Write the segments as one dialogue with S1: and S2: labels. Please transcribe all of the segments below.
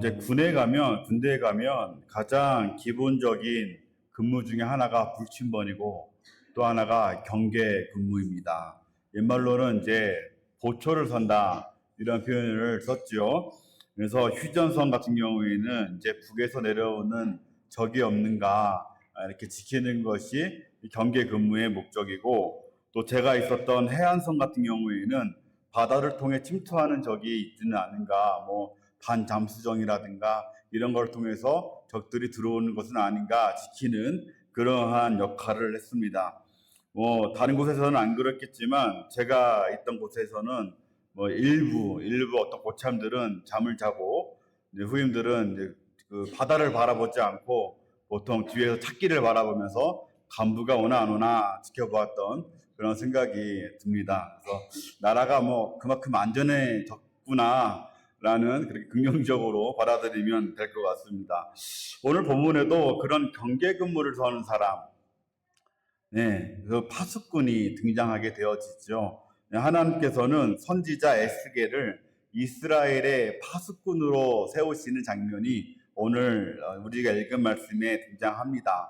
S1: 이제 군에 가면, 군대에 가면 가장 기본적인 근무 중에 하나가 불침번이고 또 하나가 경계 근무입니다. 옛말로는 이제 보초를 선다 이런 표현을 썼죠. 그래서 휴전선 같은 경우에는 이제 북에서 내려오는 적이 없는가 이렇게 지키는 것이 이 경계 근무의 목적이고 또 제가 있었던 해안선 같은 경우에는 바다를 통해 침투하는 적이 있지는 않은가 뭐 반잠수정이라든가 이런 걸 통해서 적들이 들어오는 것은 아닌가 지키는 그러한 역할을 했습니다. 뭐 다른 곳에서는 안 그렇겠지만 제가 있던 곳에서는 뭐 일부 일부 어떤 고참들은 잠을 자고 후임들은 이제 그 바다를 바라보지 않고 보통 뒤에서 찾기를 바라보면서 간부가 오나 안 오나 지켜보았던 그런 생각이 듭니다. 그래서 나라가 뭐 그만큼 안전해졌구나 라는 그렇게 긍정적으로 받아들이면 될 것 같습니다. 오늘 본문에도 그런 경계 근무를 서는 사람, 네, 그 파수꾼이 등장하게 되어지죠. 네, 하나님께서는 선지자 에스겔을 이스라엘의 파수꾼으로 세우시는 장면이 오늘 어, 우리가 읽은 말씀에 등장합니다.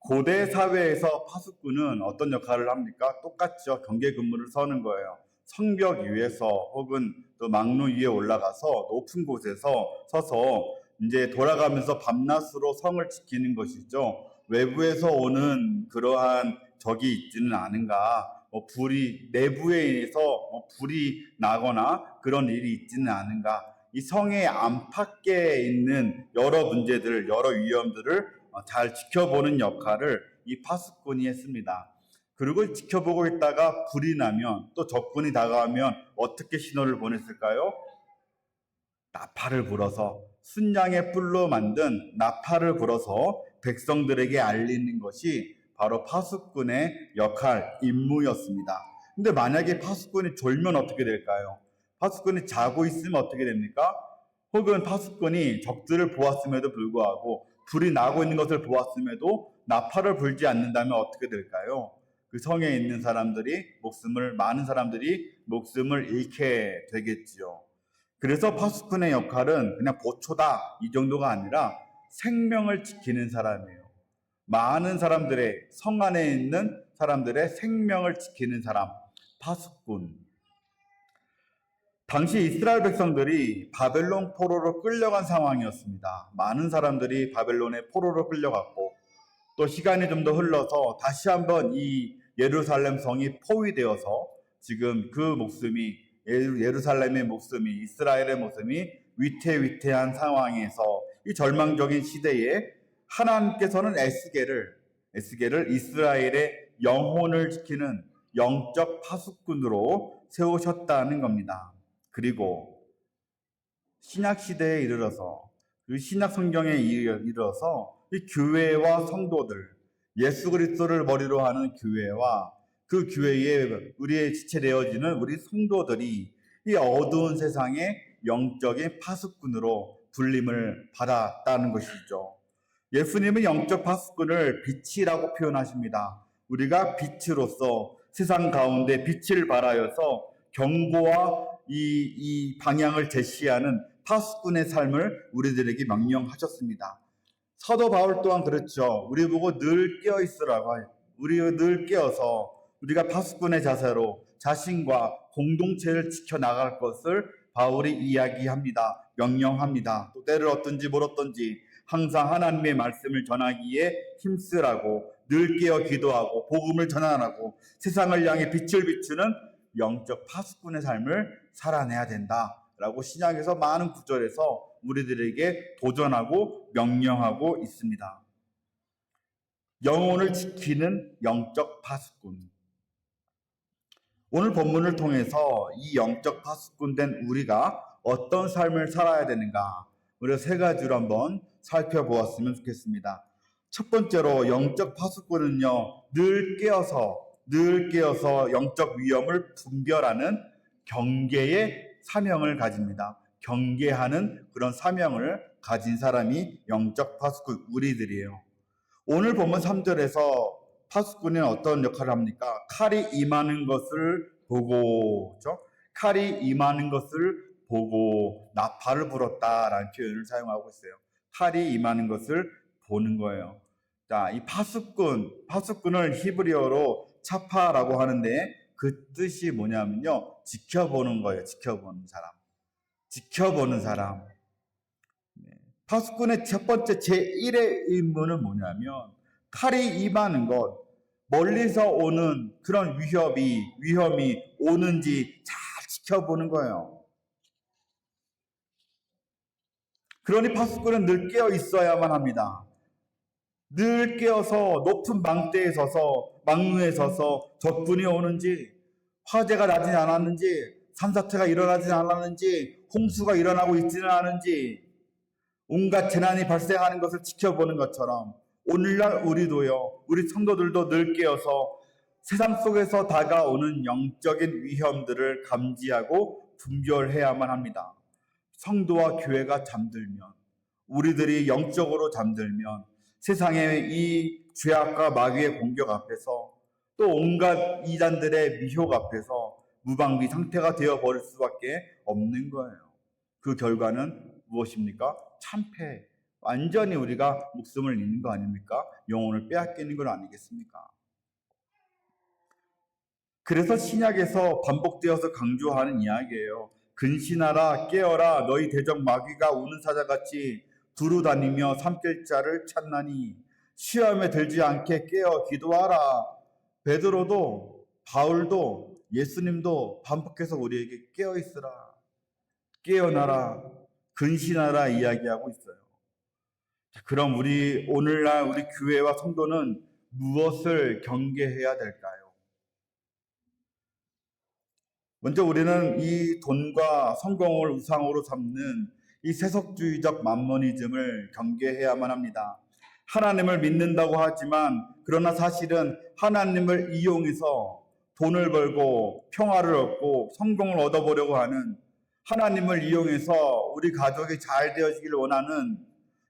S1: 고대 사회에서 파수꾼은 어떤 역할을 합니까? 똑같죠. 경계 근무를 서는 거예요. 성벽 위에서 혹은 또 막루 위에 올라가서 높은 곳에서 서서 이제 돌아가면서 밤낮으로 성을 지키는 것이죠. 외부에서 오는 그러한 적이 있지는 않은가. 뭐 불이 내부에 의해서 뭐 불이 나거나 그런 일이 있지는 않은가. 이 성의 안팎에 있는 여러 문제들, 여러 위험들을 어, 잘 지켜보는 역할을 이 파수꾼이 했습니다. 그리고 지켜보고 있다가 불이 나면 또 적군이 다가오면 어떻게 신호를 보냈을까요? 나팔을 불어서 순양의 뿔로 만든 나팔을 불어서 백성들에게 알리는 것이 바로 파수꾼의 역할, 임무였습니다. 근데 만약에 파수꾼이 졸면 어떻게 될까요? 파수꾼이 자고 있으면 어떻게 됩니까? 혹은 파수꾼이 적들을 보았음에도 불구하고 불이 나고 있는 것을 보았음에도 나팔을 불지 않는다면 어떻게 될까요? 그 성에 있는 사람들이 목숨을 많은 사람들이 목숨을 잃게 되겠지요. 그래서 파수꾼의 역할은 그냥 보초다 이 정도가 아니라 생명을 지키는 사람이에요. 많은 사람들의 성 안에 있는 사람들의 생명을 지키는 사람 파수꾼. 당시 이스라엘 백성들이 바벨론 포로로 끌려간 상황이었습니다. 많은 사람들이 바벨론의 포로로 끌려갔고 또 시간이 좀 더 흘러서 다시 한번 이 예루살렘 성이 포위되어서 지금 그 목숨이 예루- 예루살렘의 목숨이 이스라엘의 목숨이 위태위태한 상황에서 이 절망적인 시대에 하나님께서는 에스겔을 에스겔을 이스라엘의 영혼을 지키는 영적 파수꾼으로 세우셨다는 겁니다. 그리고 신약 시대에 이르러서 그 신약 성경에 이르- 이르러서 이 교회와 성도들 예수 그리스도를 머리로 하는 교회와 그 교회에 우리의 지체되어지는 우리 성도들이 이 어두운 세상의 영적인 파수꾼으로 불림을 받았다는 것이죠. 예수님은 영적 파수꾼을 빛이라고 표현하십니다. 우리가 빛으로서 세상 가운데 빛을 발하여서 경고와 이, 이 방향을 제시하는 파수꾼의 삶을 우리들에게 명령하셨습니다. 사도 바울 또한 그렇죠. 우리 보고 늘 깨어 있으라고. 우리 늘 깨어서 우리가 파수꾼의 자세로 자신과 공동체를 지켜 나갈 것을 바울이 이야기합니다. 명령합니다. 또 때를 어떤지 모르던지 항상 하나님의 말씀을 전하기에 힘쓰라고 늘 깨어 기도하고 복음을 전하라고 세상을 향해 빛을 비추는 영적 파수꾼의 삶을 살아내야 된다라고 신약에서 많은 구절에서 우리들에게 도전하고 명령하고 있습니다. 영혼을 지키는 영적 파수꾼. 오늘 본문을 통해서 이 영적 파수꾼 된 우리가 어떤 삶을 살아야 되는가, 우리 세 가지로 한번 살펴보았으면 좋겠습니다. 첫 번째로 영적 파수꾼은요, 늘 깨어서, 늘 깨어서 영적 위험을 분별하는 경계의 사명을 가집니다. 경계하는 그런 사명을 가진 사람이 영적 파수꾼, 우리들이에요. 오늘 보면 3절에서 파수꾼은 어떤 역할을 합니까? 칼이 임하는 것을 보고, 그죠? 칼이 임하는 것을 보고 나팔을 불었다라는 표현을 사용하고 있어요. 칼이 임하는 것을 보는 거예요. 자, 이 파수꾼, 파수꾼을 히브리어로 차파라고 하는데 그 뜻이 뭐냐면요. 지켜보는 거예요. 지켜보는 사람. 지켜보는 사람. 네. 파수꾼의 첫 번째 제1의 의무는 뭐냐면 칼이 임하는 것, 멀리서 오는 그런 위협이, 위험이 오는지 잘 지켜보는 거예요. 그러니 파수꾼은 늘 깨어 있어야만 합니다. 늘 깨어서 높은 망대에 서서 망루에 서서 적군이 오는지 화재가 나진 않았는지 산사태가 일어나진 않았는지 홍수가 일어나고 있지는 않은지 온갖 재난이 발생하는 것을 지켜보는 것처럼 오늘날 우리도요 우리 성도들도 늘 깨어서 세상 속에서 다가오는 영적인 위험들을 감지하고 분별해야만 합니다. 성도와 교회가 잠들면 우리들이 영적으로 잠들면 세상의 이 죄악과 마귀의 공격 앞에서 또 온갖 이단들의 미혹 앞에서 무방비 상태가 되어 버릴 수밖에 없는 거예요. 그 결과는 무엇입니까? 참패. 완전히 우리가 목숨을 잃는 거 아닙니까? 영혼을 빼앗기는 건 아니겠습니까? 그래서 신약에서 반복되어서 강조하는 이야기예요. 근신하라 깨어라 너희 대적 마귀가 우는 사자같이 두루 다니며 삼킬 자를 찾나니 시험에 들지 않게 깨어 기도하라. 베드로도 바울도 예수님도 반복해서 우리에게 깨어 있으라. 깨어나라. 근신하라 이야기하고 있어요. 자, 그럼 우리 오늘날 우리 교회와 성도는 무엇을 경계해야 될까요? 먼저 우리는 이 돈과 성공을 우상으로 삼는 이 세속주의적 만모니즘을 경계해야만 합니다. 하나님을 믿는다고 하지만 그러나 사실은 하나님을 이용해서 돈을 벌고 평화를 얻고 성공을 얻어보려고 하는 하나님을 이용해서 우리 가족이 잘 되어지길 원하는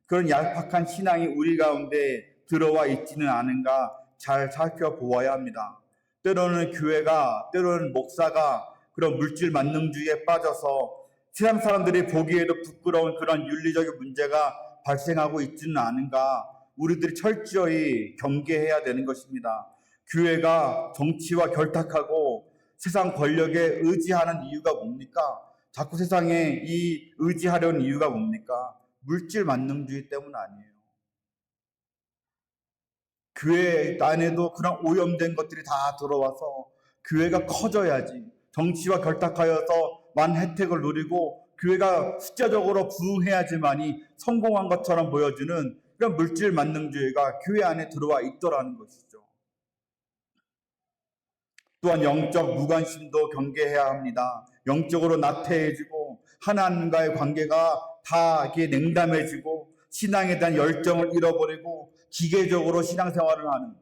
S1: 그런 얄팍한 신앙이 우리 가운데 들어와 있지는 않은가 잘 살펴보아야 합니다. 때로는 교회가, 때로는 목사가 그런 물질 만능주의에 빠져서 세상 사람들이 보기에도 부끄러운 그런 윤리적인 문제가 발생하고 있지는 않은가 우리들이 철저히 경계해야 되는 것입니다. 교회가 정치와 결탁하고 세상 권력에 의지하는 이유가 뭡니까? 자꾸 세상에 이 의지하려는 이유가 뭡니까? 물질 만능주의 때문 아니에요. 교회 안에도 그런 오염된 것들이 다 들어와서 교회가 커져야지 정치와 결탁하여서 많은 혜택을 누리고 교회가 숫자적으로 부흥해야지만이 성공한 것처럼 보여주는 그런 물질 만능주의가 교회 안에 들어와 있더라는 것이죠. 또한 영적 무관심도 경계해야 합니다. 영적으로 나태해지고 하나님과의 관계가 다 냉담해지고 신앙에 대한 열정을 잃어버리고 기계적으로 신앙생활을 하는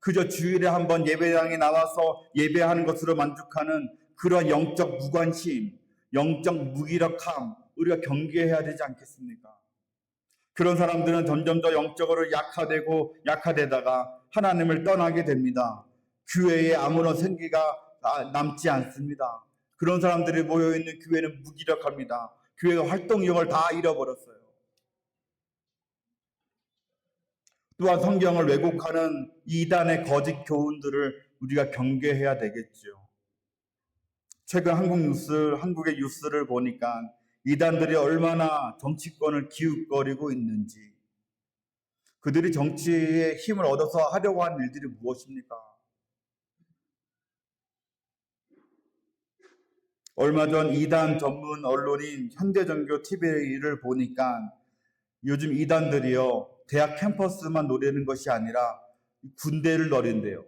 S1: 그저 주일에 한번 예배당에 나와서 예배하는 것으로 만족하는 그런 영적 무관심, 영적 무기력함 우리가 경계해야 되지 않겠습니까? 그런 사람들은 점점 더 영적으로 약화되고 약화되다가 하나님을 떠나게 됩니다. 교회에 아무런 생기가 남지 않습니다. 그런 사람들이 모여 있는 교회는 무기력합니다. 교회가 활동력을 다 잃어버렸어요. 또한 성경을 왜곡하는 이단의 거짓 교훈들을 우리가 경계해야 되겠죠. 최근 한국 뉴스, 한국의 뉴스를 보니까 이단들이 얼마나 정치권을 기웃거리고 있는지, 그들이 정치에 힘을 얻어서 하려고 하는 일들이 무엇입니까? 얼마 전 이단 전문 언론인 현대전교 TV를 보니까 요즘 이단들이요, 대학 캠퍼스만 노리는 것이 아니라 군대를 노린대요.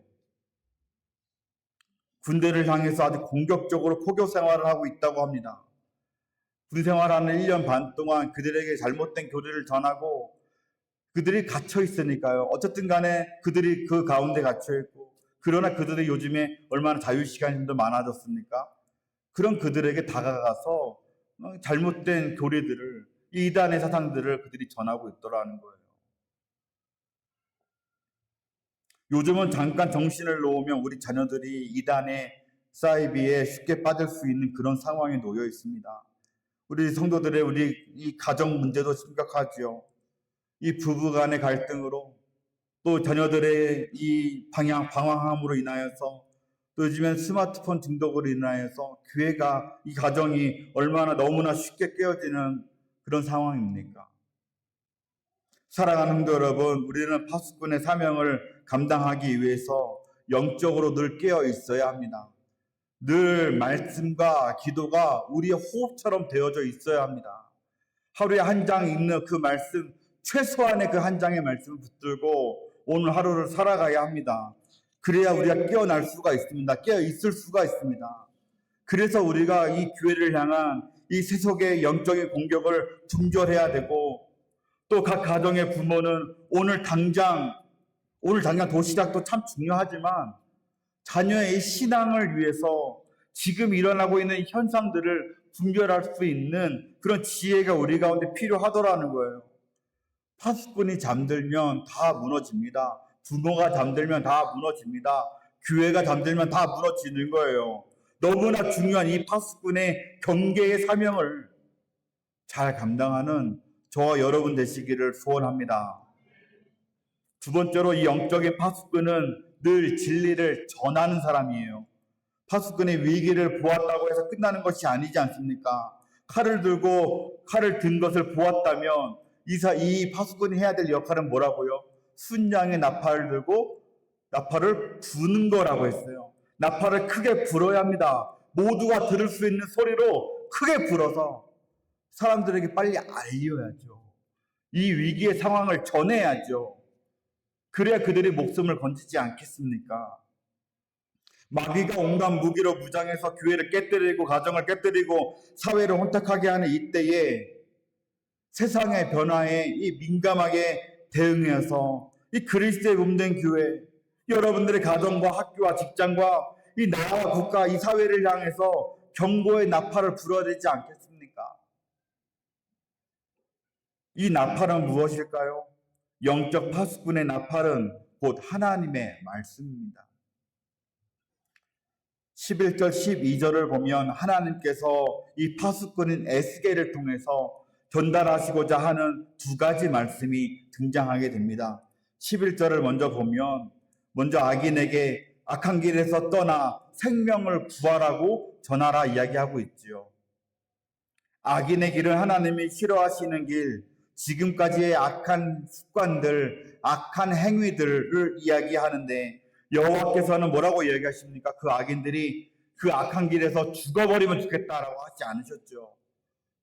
S1: 군대를 향해서 아주 공격적으로 포교 생활을 하고 있다고 합니다. 군 생활하는 1년 반 동안 그들에게 잘못된 교리를 전하고 그들이 갇혀 있으니까요. 어쨌든 간에 그들이 그 가운데 갇혀 있고 그러나 그들이 요즘에 얼마나 자유 시간이 더 많아졌습니까? 그런 그들에게 다가가서 잘못된 교리들을 이단의 사상들을 그들이 전하고 있더라는 거예요. 요즘은 잠깐 정신을 놓으면 우리 자녀들이 이단의 사이비에 쉽게 빠질 수 있는 그런 상황에 놓여 있습니다. 우리 성도들의 우리 이 가정 문제도 심각하지요. 이 부부 간의 갈등으로 또 자녀들의 이 방향 방황함으로 인하여서 또 요즘엔 스마트폰 중독으로 인하여서 교회가 이 가정이 얼마나 너무나 쉽게 깨어지는 그런 상황입니까? 사랑하는 여러분, 우리는 파수꾼의 사명을 감당하기 위해서 영적으로 늘 깨어 있어야 합니다. 늘 말씀과 기도가 우리의 호흡처럼 되어져 있어야 합니다. 하루에 한 장 읽는 그 말씀, 최소한의 그 한 장의 말씀을 붙들고 오늘 하루를 살아가야 합니다. 그래야 우리가 깨어날 수가 있습니다. 깨어 있을 수가 있습니다. 그래서 우리가 이 교회를 향한 이 세속의 영적인 공격을 중절해야 되고 또 각 가정의 부모는 오늘 당장 오늘 당장 도시락도 참 중요하지만 자녀의 신앙을 위해서 지금 일어나고 있는 현상들을 분별할 수 있는 그런 지혜가 우리 가운데 필요하더라는 거예요. 파수꾼이 잠들면 다 무너집니다. 부모가 잠들면 다 무너집니다. 교회가 잠들면 다 무너지는 거예요. 너무나 중요한 이 파수꾼의 경계의 사명을 잘 감당하는 저와 여러분 되시기를 소원합니다. 두 번째로 이 영적인 파수꾼은 늘 진리를 전하는 사람이에요. 파수꾼의 위기를 보았다고 해서 끝나는 것이 아니지 않습니까? 칼을 들고 칼을 든 것을 보았다면 이사 이 파수꾼이 해야 될 역할은 뭐라고요? 순양의 나팔을 들고 나팔을 부는 거라고 했어요. 나팔을 크게 불어야 합니다. 모두가 들을 수 있는 소리로 크게 불어서 사람들에게 빨리 알려야죠. 이 위기의 상황을 전해야죠. 그래야 그들이 목숨을 건지지 않겠습니까? 마귀가 온갖 무기로 무장해서 교회를 깨뜨리고 가정을 깨뜨리고 사회를 혼탁하게 하는 이때에 세상의 변화에 이 민감하게 대응해서 이 그리스도의 몸된 교회 여러분들의 가정과 학교와 직장과 이 나라와 국가 이 사회를 향해서 경고의 나팔을 불어야 되지 않겠습니까? 이 나팔은 무엇일까요? 영적 파수꾼의 나팔은 곧 하나님의 말씀입니다. 11절 12절을 보면 하나님께서 이 파수꾼인 에스겔을 통해서 전달하시고자 하는 두 가지 말씀이 등장하게 됩니다. 11절을 먼저 보면 먼저 악인에게 악한 길에서 떠나 생명을 구하라고 전하라 이야기하고 있지요. 악인의 길은 하나님이 싫어하시는 길, 지금까지의 악한 습관들, 악한 행위들을 이야기하는데 여호와께서는 뭐라고 이야기하십니까? 그 악인들이 그 악한 길에서 죽어버리면 좋겠다라고 하지 않으셨죠.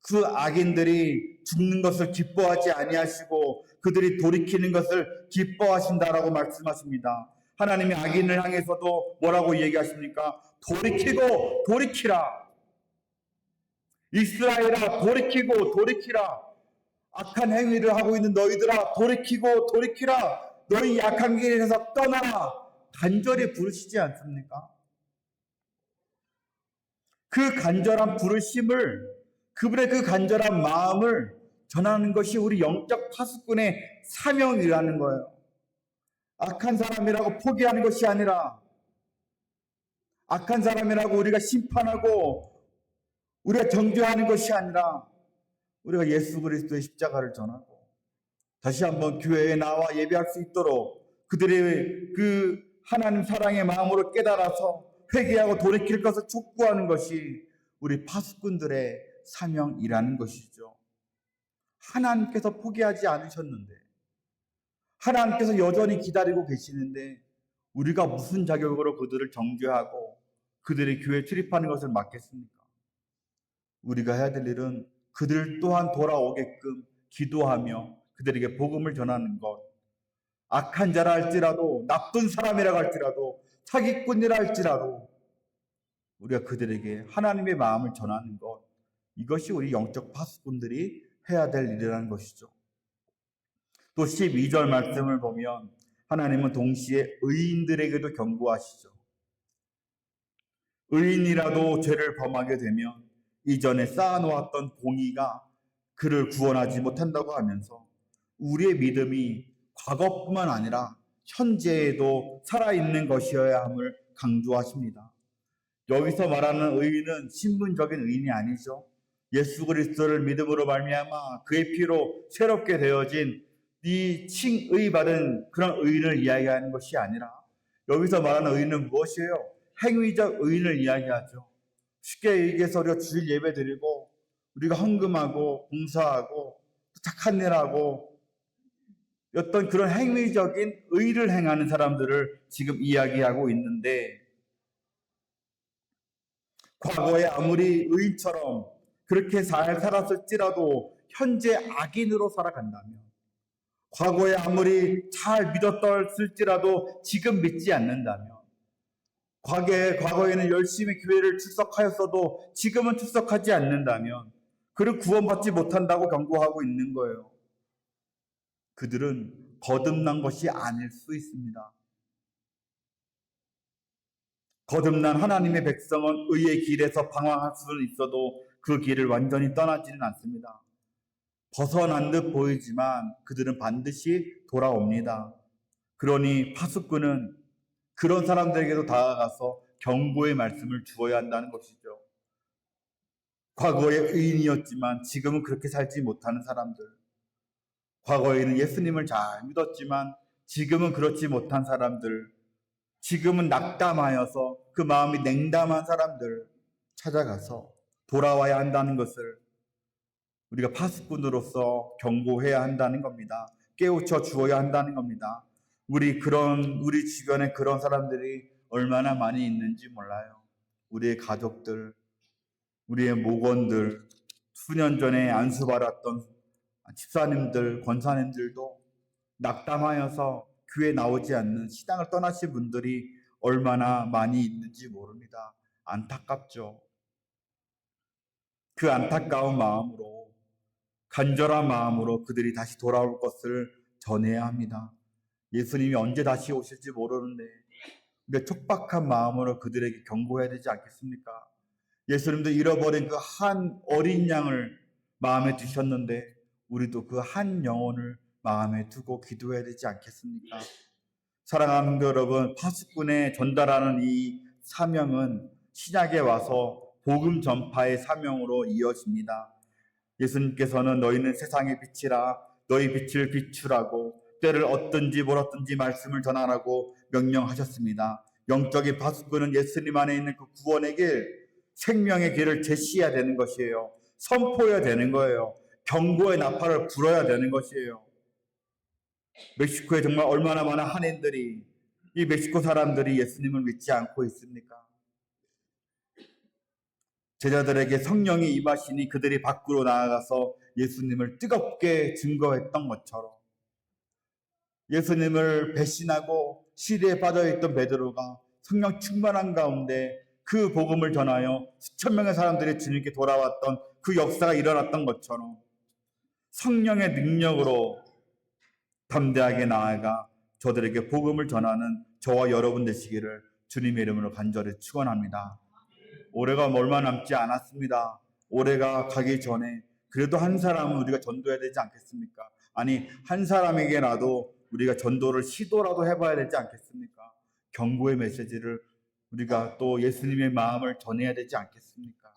S1: 그 악인들이 죽는 것을 기뻐하지 아니하시고 그들이 돌이키는 것을 기뻐하신다라고 말씀하십니다. 하나님이 악인을 향해서도 뭐라고 얘기하십니까? 돌이키고 돌이키라. 이스라엘아 돌이키고 돌이키라. 악한 행위를 하고 있는 너희들아 돌이키고 돌이키라. 너희 약한 길에서 떠나라. 간절히 부르시지 않습니까? 그 간절한 부르심을 그분의 그 간절한 마음을 전하는 것이 우리 영적 파수꾼의 사명이라는 거예요. 악한 사람이라고 포기하는 것이 아니라 악한 사람이라고 우리가 심판하고 우리가 정죄하는 것이 아니라 우리가 예수 그리스도의 십자가를 전하고 다시 한번 교회에 나와 예배할 수 있도록 그들의 그 하나님 사랑의 마음으로 깨달아서 회개하고 돌이킬 것을 촉구하는 것이 우리 파수꾼들의 사명이라는 것이죠. 하나님께서 포기하지 않으셨는데 하나님께서 여전히 기다리고 계시는데 우리가 무슨 자격으로 그들을 정죄하고 그들의 교회에 출입하는 것을 막겠습니까? 우리가 해야 될 일은 그들 또한 돌아오게끔 기도하며 그들에게 복음을 전하는 것. 악한 자라 할지라도 나쁜 사람이라 할지라도 사기꾼이라 할지라도 우리가 그들에게 하나님의 마음을 전하는 것. 이것이 우리 영적 파수꾼들이 해야 될 일이라는 것이죠. 또 12절 말씀을 보면 하나님은 동시에 의인들에게도 경고하시죠. 의인이라도 죄를 범하게 되면 이전에 쌓아놓았던 공의가 그를 구원하지 못한다고 하면서 우리의 믿음이 과거뿐만 아니라 현재에도 살아있는 것이어야 함을 강조하십니다. 여기서 말하는 의인은 신분적인 의인이 아니죠. 예수 그리스도를 믿음으로 말미암아 그의 피로 새롭게 되어진 이 칭의 받은 그런 의인을 이야기하는 것이 아니라 여기서 말하는 의인은 무엇이에요? 행위적 의인을 이야기하죠. 쉽게 얘기해서 우리가 주일 예배 드리고 우리가 헌금하고 봉사하고 착한 일 하고 어떤 그런 행위적인 의를 행하는 사람들을 지금 이야기하고 있는데 과거에 아무리 의인처럼 그렇게 잘 살았을지라도 현재 악인으로 살아간다면 과거에 아무리 잘 믿었을지라도 지금 믿지 않는다면 과거에, 과거에는 열심히 교회를 출석하였어도 지금은 출석하지 않는다면 그를 구원받지 못한다고 경고하고 있는 거예요. 그들은 거듭난 것이 아닐 수 있습니다. 거듭난 하나님의 백성은 의의 길에서 방황할 수는 있어도 그 길을 완전히 떠나지는 않습니다. 벗어난 듯 보이지만 그들은 반드시 돌아옵니다. 그러니 파수꾼은 그런 사람들에게도 다가가서 경고의 말씀을 주어야 한다는 것이죠. 과거에 의인이었지만 지금은 그렇게 살지 못하는 사람들. 과거에는 예수님을 잘 믿었지만 지금은 그렇지 못한 사람들. 지금은 낙담하여서 그 마음이 냉담한 사람들 찾아가서 돌아와야 한다는 것을 우리가 파수꾼으로서 경고해야 한다는 겁니다. 깨우쳐 주어야 한다는 겁니다. 우리 그런 우리 주변에 그런 사람들이 얼마나 많이 있는지 몰라요. 우리의 가족들, 우리의 목원들, 수년 전에 안수받았던 집사님들, 권사님들도 낙담하여서 교회 나오지 않는 시당을 떠나신 분들이 얼마나 많이 있는지 모릅니다. 안타깝죠. 그 안타까운 마음으로 간절한 마음으로 그들이 다시 돌아올 것을 전해야 합니다. 예수님이 언제 다시 오실지 모르는데 우리가 촉박한 마음으로 그들에게 경고해야 되지 않겠습니까? 예수님도 잃어버린 그 한 어린 양을 마음에 두셨는데 우리도 그 한 영혼을 마음에 두고 기도해야 되지 않겠습니까? 사랑하는 여러분, 파수꾼에 전달하는 이 사명은 신약에 와서 복음 전파의 사명으로 이어집니다. 예수님께서는 너희는 세상의 빛이라 너희 빛을 비추라고 때를 얻든지 몰았든지 말씀을 전하라고 명령하셨습니다. 영적인 파수꾼은 예수님 안에 있는 그 구원의 길, 생명의 길을 제시해야 되는 것이에요. 선포해야 되는 거예요. 경고의 나팔을 불어야 되는 것이에요. 멕시코에 정말 얼마나 많은 한인들이 이 멕시코 사람들이 예수님을 믿지 않고 있습니까? 제자들에게 성령이 임하시니 그들이 밖으로 나아가서 예수님을 뜨겁게 증거했던 것처럼 예수님을 배신하고 시리에 빠져있던 베드로가 성령 충만한 가운데 그 복음을 전하여 수천 명의 사람들이 주님께 돌아왔던 그 역사가 일어났던 것처럼 성령의 능력으로 담대하게 나아가 저들에게 복음을 전하는 저와 여러분 되시기를 주님의 이름으로 간절히 축원합니다. 올해가 얼마 남지 않았습니다. 올해가 가기 전에 그래도 한 사람은 우리가 전도해야 되지 않겠습니까? 아니 한 사람에게라도 우리가 전도를 시도라도 해봐야 되지 않겠습니까? 경고의 메시지를 우리가 또 예수님의 마음을 전해야 되지 않겠습니까?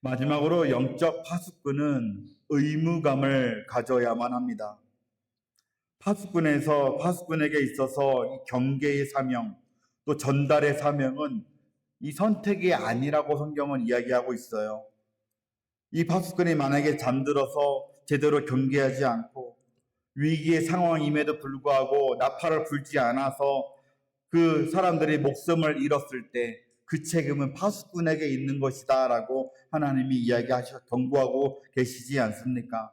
S1: 마지막으로 영적 파수꾼은 의무감을 가져야만 합니다. 파수꾼에서 파수꾼에게 있어서 이 경계의 사명 또 전달의 사명은 이 선택이 아니라고 성경은 이야기하고 있어요. 이 파수꾼이 만약에 잠들어서 제대로 경계하지 않고 위기의 상황임에도 불구하고 나팔을 불지 않아서 그 사람들이 목숨을 잃었을 때 그 책임은 파수꾼에게 있는 것이다 라고 하나님이 이야기하셔 경고하고 계시지 않습니까?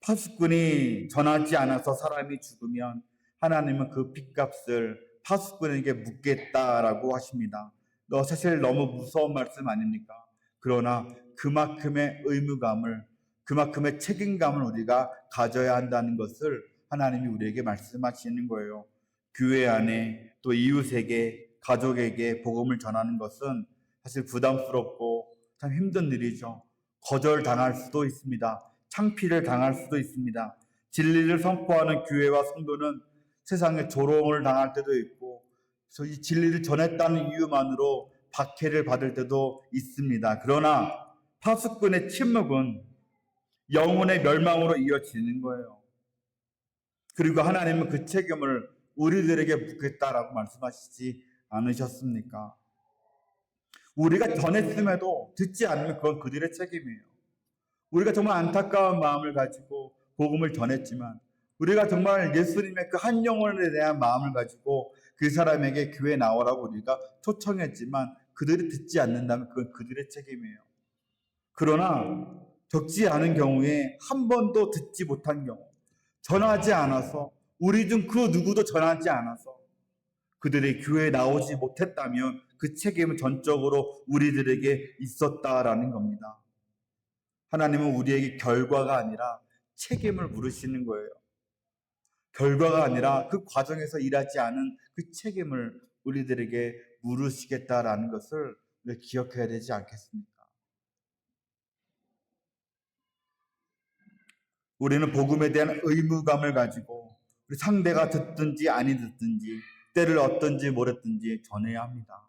S1: 파수꾼이 전하지 않아서 사람이 죽으면 하나님은 그 핏값을 파수꾼에게 묻겠다라고 하십니다. 너 사실 너무 무서운 말씀 아닙니까? 그러나 그만큼의 의무감을 그만큼의 책임감을 우리가 가져야 한다는 것을 하나님이 우리에게 말씀하시는 거예요. 교회 안에 또 이웃에게 가족에게 복음을 전하는 것은 사실 부담스럽고 참 힘든 일이죠. 거절 당할 수도 있습니다. 창피를 당할 수도 있습니다. 진리를 선포하는 교회와 성도는 세상에 조롱을 당할 때도 있고, 그래서 이 진리를 전했다는 이유만으로 박해를 받을 때도 있습니다. 그러나 파수꾼의 침묵은 영혼의 멸망으로 이어지는 거예요. 그리고 하나님은 그 책임을 우리들에게 묻겠다라고 말씀하시지 않으셨습니까? 우리가 전했음에도 듣지 않으면 그건 그들의 책임이에요. 우리가 정말 안타까운 마음을 가지고 복음을 전했지만 우리가 정말 예수님의 그 한 영혼에 대한 마음을 가지고 그 사람에게 교회 나오라고 우리가 초청했지만 그들이 듣지 않는다면 그건 그들의 책임이에요. 그러나 적지 않은 경우에 한 번도 듣지 못한 경우, 전하지 않아서 우리 중 그 누구도 전하지 않아서 그들이 교회에 나오지 못했다면 그 책임은 전적으로 우리들에게 있었다라는 겁니다. 하나님은 우리에게 결과가 아니라 책임을 물으시는 거예요. 결과가 아니라 그 과정에서 일하지 않은 그 책임을 우리들에게 물으시겠다라는 것을 기억해야 되지 않겠습니까? 우리는 복음에 대한 의무감을 가지고 우리 상대가 듣든지 아니 듣든지 때를 얻든지 모르든지 전해야 합니다.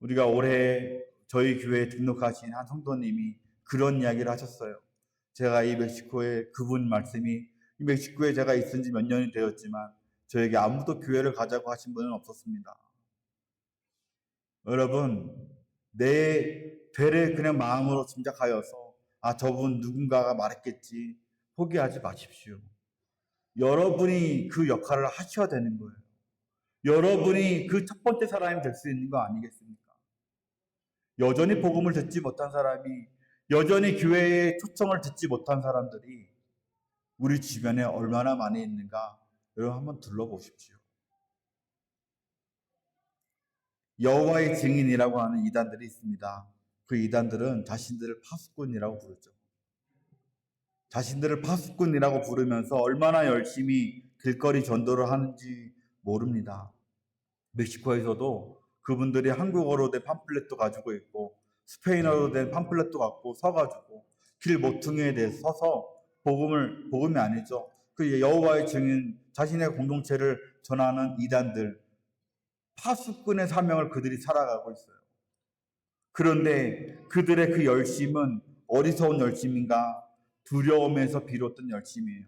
S1: 우리가 올해 저희 교회에 등록하신 한 성도님이 그런 이야기를 하셨어요. 제가 이 멕시코에 그분 말씀이 이 멕시코에 제가 있은 지 몇 년이 되었지만 저에게 아무도 교회를 가자고 하신 분은 없었습니다. 여러분, 내 되레 그냥 마음으로 짐작하여서 아, 저분 누군가가 말했겠지. 포기하지 마십시오. 여러분이 그 역할을 하셔야 되는 거예요. 여러분이 그 첫 번째 사람이 될 수 있는 거 아니겠습니까? 여전히 복음을 듣지 못한 사람이, 여전히 교회의 초청을 듣지 못한 사람들이 우리 주변에 얼마나 많이 있는가 여러분 한번 둘러보십시오. 여호와의 증인이라고 하는 이단들이 있습니다. 그 이단들은 자신들을 파수꾼이라고 부르죠. 자신들을 파수꾼이라고 부르면서 얼마나 열심히 길거리 전도를 하는지 모릅니다. 멕시코에서도 그분들이 한국어로 된 팜플렛도 가지고 있고 스페인어로 된 팜플렛도 갖고 서가지고 길 모퉁이에 대해 서 서서 복음을 복음이 아니죠. 그 여호와의 증인 자신의 공동체를 전하는 이단들 파수꾼의 사명을 그들이 살아가고 있어요. 그런데 그들의 그 열심은 어리석은 열심인가 두려움에서 비롯된 열심이에요.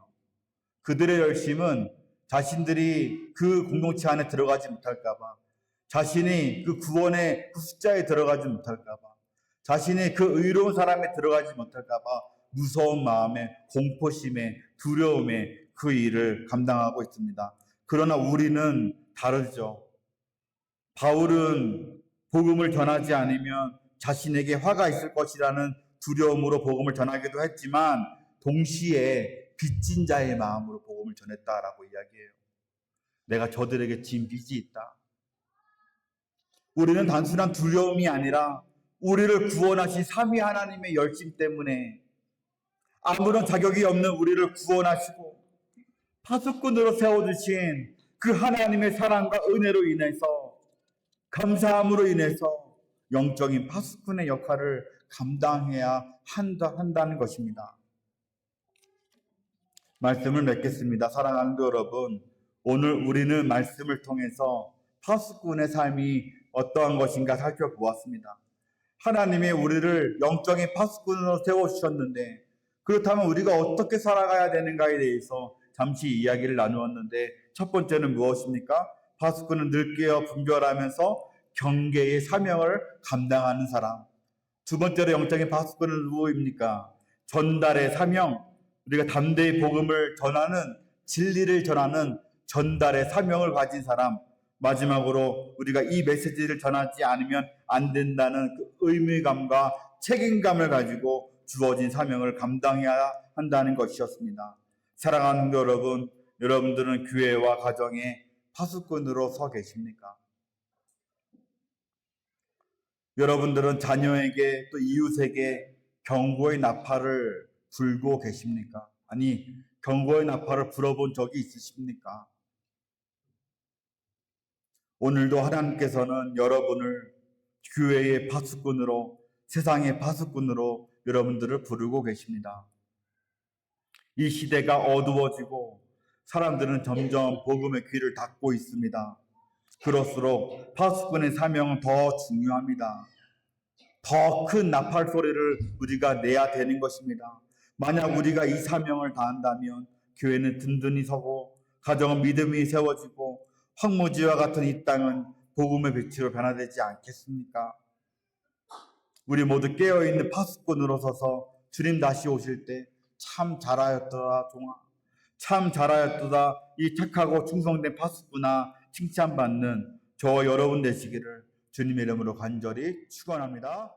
S1: 그들의 열심은 자신들이 그 공동체 안에 들어가지 못할까봐, 자신이 그 구원의 그 숫자에 들어가지 못할까봐, 자신이 그 의로운 사람에 들어가지 못할까봐 무서운 마음에 공포심에 두려움에 그 일을 감당하고 있습니다. 그러나 우리는 다르죠. 바울은 복음을 전하지 않으면 자신에게 화가 있을 것이라는 두려움으로 복음을 전하기도 했지만 동시에 빚진 자의 마음으로 복음을 전했다라고 이야기해요. 내가 저들에게 진 빚이 있다. 우리는 단순한 두려움이 아니라 우리를 구원하신 삼위 하나님의 열심 때문에 아무런 자격이 없는 우리를 구원하시고 파수꾼으로 세워주신 그 하나님의 사랑과 은혜로 인해서 감사함으로 인해서 영적인 파수꾼의 역할을 감당해야 한다, 한다는 것입니다. 말씀을 맺겠습니다. 사랑하는 여러분, 오늘 우리는 말씀을 통해서 파수꾼의 삶이 어떠한 것인가 살펴보았습니다. 하나님이 우리를 영적인 파수꾼으로 세워주셨는데, 그렇다면 우리가 어떻게 살아가야 되는가에 대해서 잠시 이야기를 나누었는데, 첫 번째는 무엇입니까? 파수꾼은 늘 깨어 분별하면서 경계의 사명을 감당하는 사람. 두 번째로 영적인 파수꾼은 누구입니까? 전달의 사명. 우리가 담대히 복음을 전하는 진리를 전하는 전달의 사명을 가진 사람. 마지막으로 우리가 이 메시지를 전하지 않으면 안 된다는 그 의무감과 책임감을 가지고 주어진 사명을 감당해야 한다는 것이었습니다. 사랑하는 여러분, 여러분들은 교회와 가정에 파수꾼으로 서 계십니까? 여러분들은 자녀에게 또 이웃에게 경고의 나팔을 불고 계십니까? 아니, 경고의 나팔을 불어본 적이 있으십니까? 오늘도 하나님께서는 여러분을 교회의 파수꾼으로, 세상의 파수꾼으로 여러분들을 부르고 계십니다. 이 시대가 어두워지고 사람들은 점점 복음의 귀를 닫고 있습니다. 그럴수록 파수꾼의 사명은 더 중요합니다. 더 큰 나팔 소리를 우리가 내야 되는 것입니다. 만약 우리가 이 사명을 다한다면 교회는 든든히 서고 가정은 믿음이 세워지고 황무지와 같은 이 땅은 복음의 빛으로 변화되지 않겠습니까? 우리 모두 깨어있는 파수꾼으로 서서 주님 다시 오실 때 참 잘하였더라 종아 참 잘하였도다 이 착하고 충성된 파수꾼아 칭찬받는 저와 여러분 되시기를 주님의 이름으로 간절히 축원합니다.